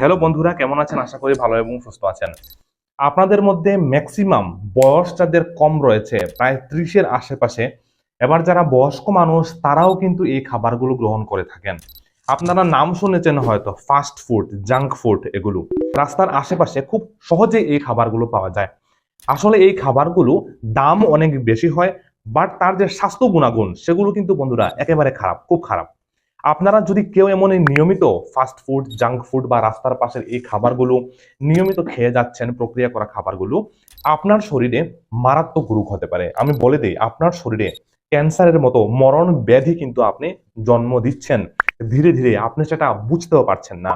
Hello বন্ধুরা, কেমন আছেন? আশা করি ভালো এবং সুস্থ আছেন। আপনাদের মধ্যে ম্যাক্সিমাম বয়স যাদের কম রয়েছে, প্রায় ত্রিশের আশেপাশে। এবার যারা বয়স্ক মানুষ, তারাও কিন্তু এই খাবারগুলো গ্রহণ করে থাকেন। আপনারা নাম শুনেছেন হয়তো ফাস্ট ফুড জাঙ্ক ফুড এগুলো। রাস্তার আশেপাশে খুব সহজে এই খাবারগুলো পাওয়া যায়। আসলে এই খাবারগুলো দাম অনেক বেশি হয় বাট তার যে স্বাস্থ্য গুণাগুণ, সেগুলো কিন্তু বন্ধুরা একেবারে খারাপ, খুব খারাপ। আপনারা যদি কেউ এমন নিয়মিত ফাস্ট ফুড জাঙ্ক ফুড বা রাস্তার পাশের এই খাবারগুলো নিয়মিত খেয়ে যাচ্ছেন, প্রক্রিয়া করা খাবারগুলো, আপনার শরীরে মারাত্মক রোগ হতে পারে। আমি বলে দিই, আপনার শরীরে ক্যান্সারের মতো মরণ ব্যাধি কিন্তু আপনি জন্ম দিচ্ছেন। ধীরে ধীরে আপনি সেটা বুঝতেও পারছেন না।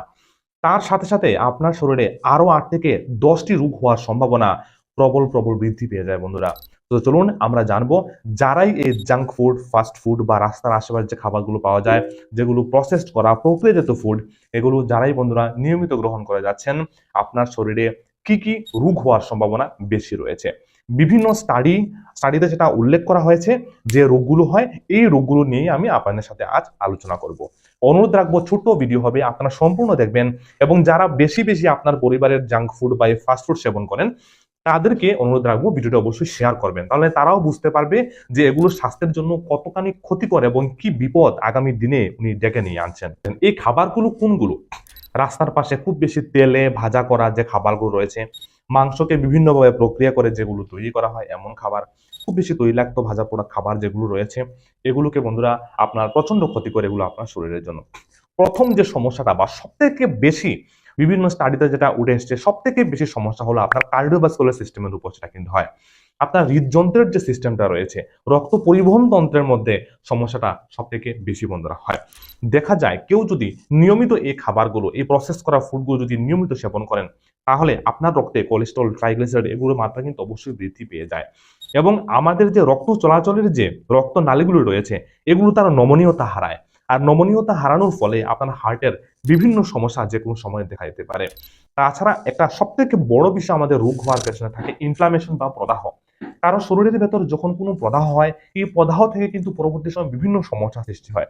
তার সাথে সাথে আপনার শরীরে আরও আট থেকে দশটি রোগ হওয়ার সম্ভাবনা প্রবল প্রবল বৃদ্ধি পেয়ে যায় বন্ধুরা। তো চলুন আমরা জানব, যারাই এই জাঙ্ক ফুড ফাস্ট ফুড বা রাস্তার আশেপাশে যে খাবারগুলো পাওয়া যায়, যেগুলো প্রসেসড করা প্রক্রিয়াজাত ফুড এগুলো যারাই বন্ধুরা নিয়মিত গ্রহণ করে যাচ্ছেন, আপনার শরীরে কি কি রোগ হওয়ার সম্ভাবনা বেশি রয়েছে। বিভিন্ন স্টাডি স্টাডিতে যেটা উল্লেখ করা হয়েছে যে রোগগুলো হয়, এই রোগগুলো নিয়ে আমি আপনাদের সাথে আজ আলোচনা করব। অনুরোধ রাখব, ছোট্ট ভিডিও হবে, আপনারা সম্পূর্ণ দেখবেন এবং যারা বেশি বেশি আপনার পরিবারের জাঙ্ক ফুড বা ফাস্ট ফুড সেবন করেন তাদেরকে অনুরোধ রাখব ভিডিওটা অবশ্যই শেয়ার করবেন। তাহলে তারাও বুঝতে পারবে যে এগুলো স্বাস্থ্যের জন্য কতখানি ক্ষতিকর এবং কি বিপদ আগামী দিনে উনি ডেকে নিয়ে আনছেন। এই খাবারগুলো কোনগুলো? রাস্তার পাশে খুব বেশি তেলে ভাজা করা যে খাবারগুলো রয়েছে, মাংসকে বিভিন্নভাবে প্রক্রিয়া করে যেগুলো তৈরি করা হয়, এমন খাবার, খুব বেশি তৈলাক্ত ভাজা পোড়া খাবার যেগুলো রয়েছে, এগুলোকে বন্ধুরা আপনার প্রচণ্ড ক্ষতি করে, এগুলো আপনার শরীরের জন্য। প্রথম যে সমস্যাটা বা সব থেকে বেশি বিভিন্ন স্টাডিতে যেটা উঠে এসছে সব থেকে বেশি সমস্যা হলো আপনার কার্ডিওভাস্কুলার সিস্টেমের উপর সেটা কিন্তু হয়। আপনার হৃদযন্ত্রের যে সিস্টেমটা রয়েছে, রক্ত পরিবহন তন্ত্রের মধ্যে সমস্যাটা সব থেকে বেশি বন্ধুরা হয়। দেখা যায় কেউ যদি নিয়মিত এই খাবারগুলো, এই প্রসেস করা ফুডগুলো যদি নিয়মিত সেবন করেন, তাহলে আপনার রক্তে কোলেস্ট্রল ট্রাইগ্লিসাইড এগুলোর মাত্রা কিন্তু অবশ্যই বৃদ্ধি পেয়ে যায়। এবং আমাদের যে রক্ত চলাচলের যে রক্ত নালীগুলো রয়েছে, এগুলো তারা নমনীয়তা হারায়। আর নমনীয়তা হারানোর ফলে আপনার হার্টের বিভিন্ন সমস্যা যে কোনো সময় দেখা যেতে পারে। তাছাড়া একটা সব থেকে বড় বিষয় আমাদের রোগ হওয়ার পেছনে থাকে ইনফ্লামেশন বা প্রদাহ। কারণ শরীরের ভেতর যখন কোনো প্রদাহ হয়, এই প্রদাহ থেকে কিন্তু পরবর্তী সময় বিভিন্ন সমস্যা সৃষ্টি হয়।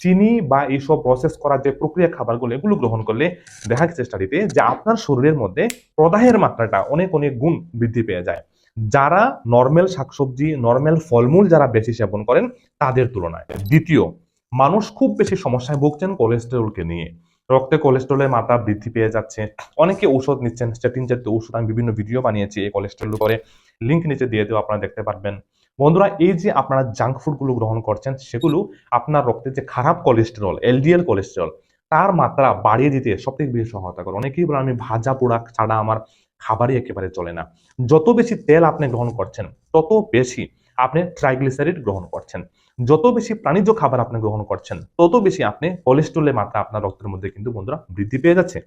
চিনি বা এইসব প্রসেস করা যে প্রক্রিয়া খাবারগুলো, এগুলো গ্রহণ করলে দেখা গেছে স্টাডিতে যে আপনার শরীরের মধ্যে প্রদাহের মাত্রাটা অনেক অনেক গুণ বৃদ্ধি পেয়ে যায়। যারা নর্মাল শাকসবজি নর্মাল ফলমূল যারা বেশি সেবন করেন, তাদের তুলনায়। দ্বিতীয় মানুষ খুব বেশি সমস্যায় ভুগছেন কোলেস্টেরলকে নিয়ে। রক্তে কোলেস্ট্রলের মাত্রা বৃদ্ধি পেয়ে যাচ্ছে। অনেকে ঔষধ নিচ্ছেন স্টেটিন জাতীয় ওষুধ আমি বিভিন্ন ভিডিও বানিয়েছি, এই কোলেস্ট্রল করে লিঙ্ক নিচে দিয়ে দেবো আপনারা দেখতে পারবেন। বন্ধুরা, এই যে আপনারা জাঙ্ক ফুডগুলো গ্রহণ করছেন, সেগুলো আপনার রক্তে যে খারাপ কোলেস্টেরল এলডিএল কোলেস্টেরল তার মাত্রা বাড়িয়ে দিতে সব থেকে বেশি সহায়তা করে। অনেকেই বলে, আমি ভাজা পোড়া ছাড়া আমার খাবারই একেবারে চলে না। যত বেশি তেল আপনি গ্রহণ করছেন, তত বেশি আপনি ট্রাইগ্লিসারিড গ্রহণ করছেন। যত বেশি প্রাণীজ খাবার আপনি গ্রহণ করছেন, তত বেশি আপনি কোলেস্ট্রলের মাত্রা আপনার রক্তের মধ্যে কিন্তু বন্ধুরা বৃদ্ধি পেয়ে যাচ্ছে।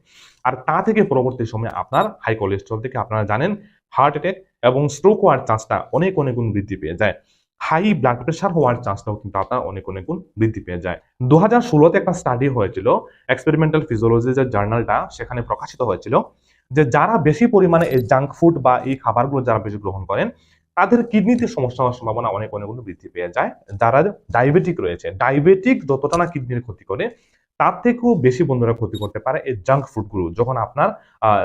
আর তা থেকে পরবর্তী সময়ে আপনার হাই কোলেস্ট্রল থেকে আপনারা জানেন হার্ট অ্যাটাক এবং স্ট্রোক হওয়ার চান্সটা অনেক অনেক গুণ বৃদ্ধি পেয়ে যায়। হাই ব্লাড প্রেশার হওয়ার চান্সটাও কিন্তু আপনার অনেক অনেক গুণ বৃদ্ধি পেয়ে যায়। দু হাজার ষোলোতে একটা স্টাডি হয়েছিল এক্সপেরিমেন্টাল ফিজিওলজি যে জার্নালটা সেখানে প্রকাশিত হয়েছিল যে যারা বেশি পরিমাণে এই জাঙ্ক ফুড বা এই খাবারগুলো যারা বেশি গ্রহণ করেন তাদের কিডনিতে সমস্যা হওয়ার সম্ভাবনা অনেক অনেক বৃদ্ধি পেয়ে যায়। যারা ডায়াবেটিক রয়েছে, ডায়াবেটিক যতটা না কিডনির ক্ষতি করে, তার থেকেও বেশি বন্ধুরা ক্ষতি করতে পারে এই জাঙ্ক ফুডগুলো যখন আপনার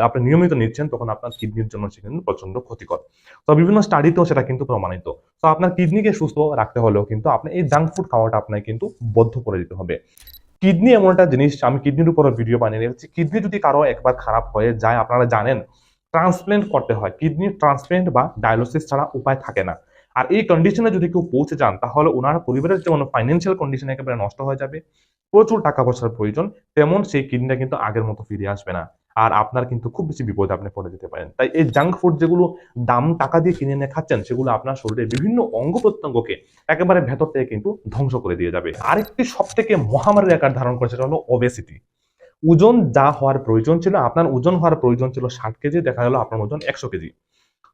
আপনি নিয়মিত নিচ্ছেন, তখন আপনার কিডনির জন্য সে কিন্তু প্রচণ্ড ক্ষতিকর। তো বিভিন্ন স্টাডিতেও সেটা কিন্তু প্রমাণিত। তো আপনার কিডনিকে সুস্থ রাখতে হলেও কিন্তু আপনি এই জাঙ্ক ফুড খাওয়াটা আপনাকে কিন্তু বদ্ধ করে দিতে হবে। কিডনি এমন একটা জিনিস, আমি কিডনির উপর ভিডিও বানিয়ে নিয়েছি কিডনি যদি কারও একবার খারাপ হয়ে যায়, আপনারা জানেন ট্রান্সপ্লেন্ট করতে হয়। কিডনি ট্রান্সপ্লেন্ট বা ডায়ালিসিস ছাড়া উপায় থাকে না। আর এই কন্ডিশনে যদি কেউ পৌঁছে যান, তাহলে ওনার পরিবারের যেমন ফাইন্যান্সিয়াল কন্ডিশন একেবারে নষ্ট হয়ে যাবে। প্রচুর টাকা পয়সার প্রয়োজন। তেমন সেই কিডনিটা কিন্তু আগের মতো ফিরে আসবে না। আর আপনার কিন্তু খুব বেশি বিপদে আপনি পড়ে যেতে পারেন। তাই এই জাঙ্ক ফুড যেগুলো দাম টাকা দিয়ে কিনে এনে খাচ্ছেন, সেগুলো আপনার শরীরের বিভিন্ন অঙ্গ প্রত্যঙ্গকে একেবারে ভেতর থেকে কিন্তু ধ্বংস করে দিয়ে যাবে। আরেকটি সব থেকে মহামারীর আকার ধারণ করেছে সেটা হলো ওবেসিটি ওজন যা হওয়ার প্রয়োজন ছিল, আপনার ওজন হওয়ার প্রয়োজন ছিল ষাট কেজি, দেখা গেল আপনার ওজন একশো কেজি।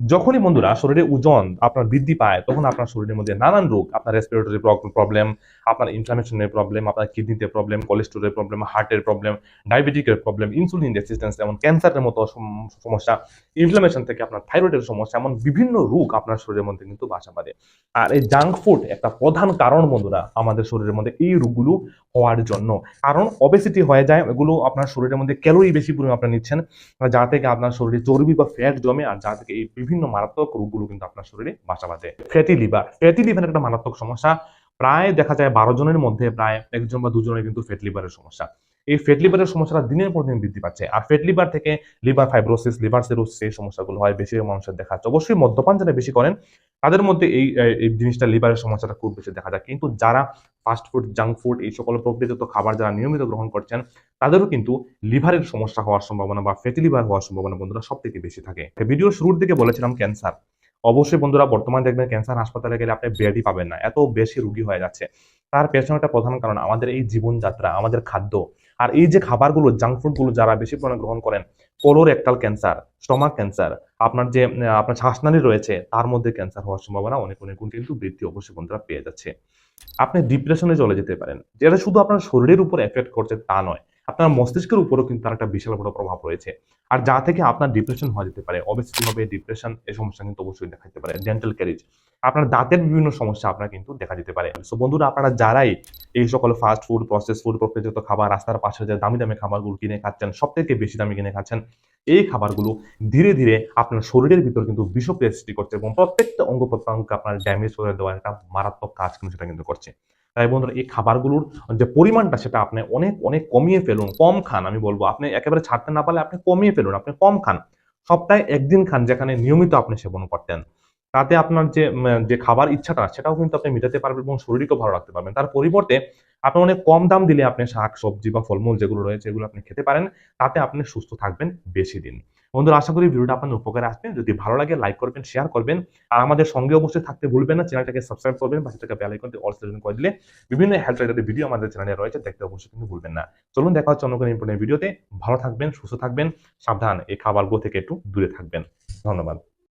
যখনই বন্ধুরা শরীরে ওজন আপনার বৃদ্ধি পায়, তখন আপনার শরীরের মধ্যে নানান রোগ, আপনার রেসপিরেটরি প্রবলেম আপনার ইনফ্লামেশনের প্রবলেম আপনার কিডনিতে প্রবলেম কোলেস্ট্রলের প্রবলেম হার্টের প্রবলেম ডায়াবেটিকের প্রবলেম ইনসুলিন রেসিস্টেন্স যেমন ক্যান্সারের মতো সম- সমস্যা ইনফ্লামেশন থেকে আপনার থাইরয়েডের সমস্যা, এমন বিভিন্ন রোগ আপনার শরীরের মধ্যে কিন্তু বাসা বাঁধে। আর এই জাঙ্ক ফুড একটা প্রধান কারণ বন্ধুরা আমাদের শরীরের মধ্যে এই রোগগুলো হওয়ার জন্য। কারণ অবেসিটি হয়ে যায়, এগুলো আপনার শরীরের মধ্যে ক্যালোরি বেশি পরিমাণ আপনি নিচ্ছেন, যা থেকে আপনার শরীরে চর্বি বা ফ্যাট জমে, আর যা থেকে এই বিভিন্ন মারাত্মক রোগগুলো কিন্তু আপনার শরীরে বাসা বাঁধে। Fatty liver. ফ্যাটি লিভার একটা মারাত্মক সমস্যা। প্রায় দেখা যায় বারো জনের মধ্যে প্রায় একজন বা দুজনের কিন্তু ফ্যাট লিভারের সমস্যা। এই ফ্যাট লিভারের সমস্যাটা দিনের পর দিন বৃদ্ধি পাচ্ছে। আর ফ্যাট লিভার থেকে লিভার ফাইব্রোসিস, লিভার সেরোসিস এই সমস্যাগুলো হয়, বেশি মানুষের দেখা যাচ্ছে। অবশ্যই মদ্যপান যারা বেশি করেন তাদের মধ্যে এই এই জিনিসটা লিভারের সমস্যাটা খুব বেশি দেখা যায়। কিন্তু যারা ফাস্ট ফুড জাঙ্ক ফুড এই সকল প্রকৃতিগত খাবার যারা নিয়মিত গ্রহণ করছেন, তাদেরও কিন্তু লিভারের সমস্যা হওয়ার সম্ভাবনা বা ফ্যাটি লিভার হওয়ার সম্ভাবনা বন্ধুরা সব থেকে। বেশি থাকে ভিডিও শুরুর দিকে বলেছিলাম ক্যান্সার অবশ্যই বন্ধুরা বর্তমান দেখবেন ক্যান্সার হাসপাতালে গেলে আপনি বেডই পাবেন না। এত বেশি রুগী হয়ে যাচ্ছে। তার পেছনে একটা প্রধান কারণ আমাদের এই জীবনযাত্রা, আমাদের খাদ্য আর এই যে খাবারগুলো জাঙ্ক ফুডগুলো যারা বেশি পরিমাণে গ্রহণ করেন কোলোরেক্টাল ক্যান্সার স্টমাক ক্যান্সার আপনার যে আপনার শ্বাসনালী রয়েছে, তার মধ্যে ক্যান্সার হওয়ার সম্ভাবনা অনেক অনেক গুণ কিন্তু বৃদ্ধি অবশ্যই বন্ধুরা পেয়ে যাচ্ছে। আপনি ডিপ্রেশনে চলে যেতে পারেন, যেটা শুধু আপনার শরীরের উপর এফেক্ট করছে তা নয়। আপনার মস্তিষ্কের উপরও কিন্তু তার একটা বিশাল বড় প্রভাব রয়েছে। আর যা থেকে আপনার ডিপ্রেশন হওয়া যেতে পারে অবশ্যই হবে ডিপ্রেশন এই সমস্যা কিন্তু অবশ্যই দেখা যেতে পারে ডেন্টাল ক্যারিজ আপনার দাঁতের বিভিন্ন সমস্যা আপনার কিন্তু দেখা যেতে পারে। সো বন্ধুরা, আপনারা যারাই এই সকল ফাস্ট ফুড প্রসেস ফুড প্রকৃতিগত খাবার, রাস্তার পাশে যে দামি দামি খাবারগুলো কিনে খাচ্ছেন সব থেকে বেশি দামি কিনে খাচ্ছেন, এই খাবারগুলো ধীরে ধীরে আপনার শরীরের ভিতর কিন্তু বিষক্রিয়া সৃষ্টি করছে এবং প্রত্যেকটা অঙ্গ প্রত্যঙ্গকে আপনার ড্যামেজ করে দেওয়ার একটা মারাত্মক কাজ কিন্তু সেটা কিন্তু করছে। তাই বন্ধুরা, এই খাবারগুলোর যে পরিমাণটা সেটা আপনি অনেক অনেক কমিয়ে ফেলুন, কম খান আমি বলব। আপনি একেবারে ছাড়তে না পারলে আপনি কমিয়ে ফেলুন, আপনি কম খান। সপ্তাহে একদিন খান যেখানে নিয়মিত আপনি সেবন করতেন। তাতে আপনার যে যে খাবার ইচ্ছাটা, সেটাও কিন্তু আপনি মেটাতে পারবেন এবং শরীরকেও ভালো রাখতে পারবেন। তার পরিবর্তে আপনি অনেক কম দাম দিলে আপনি শাক, সবজি বা ফলমূল যেগুলো রয়েছে, এগুলো আপনি খেতে পারেন। তাতে আপনি সুস্থ থাকবেন বেশি দিন। বন্ধুরা, আশা করি ভিডিওটা আপনার উপকারে আসবে। যদি ভালো লাগে, লাইক করবেন, শেয়ার করবেন। আর আমাদের সঙ্গে অবশ্যই থাকতে ভুলবেন না। চ্যানেলটাকে সাবস্ক্রাইব করবেন বা সেটাকে বেল আইকনটি অল সিলেক্ট করে দিলে বিভিন্ন হেল্প রিলেটেড ভিডিও আমাদের চ্যানেলে রয়েছে। দেখতে অবশ্যই কিন্তু ভুলবেন না। চলুন, দেখা হচ্ছে অন্য ইম্পর্টেন্ট ভিডিওতে। ভালো থাকবেন, সুস্থ থাকবেন। সাবধান, এই খাবারগুলো থেকে একটু দূরে থাকবেন। ধন্যবাদ।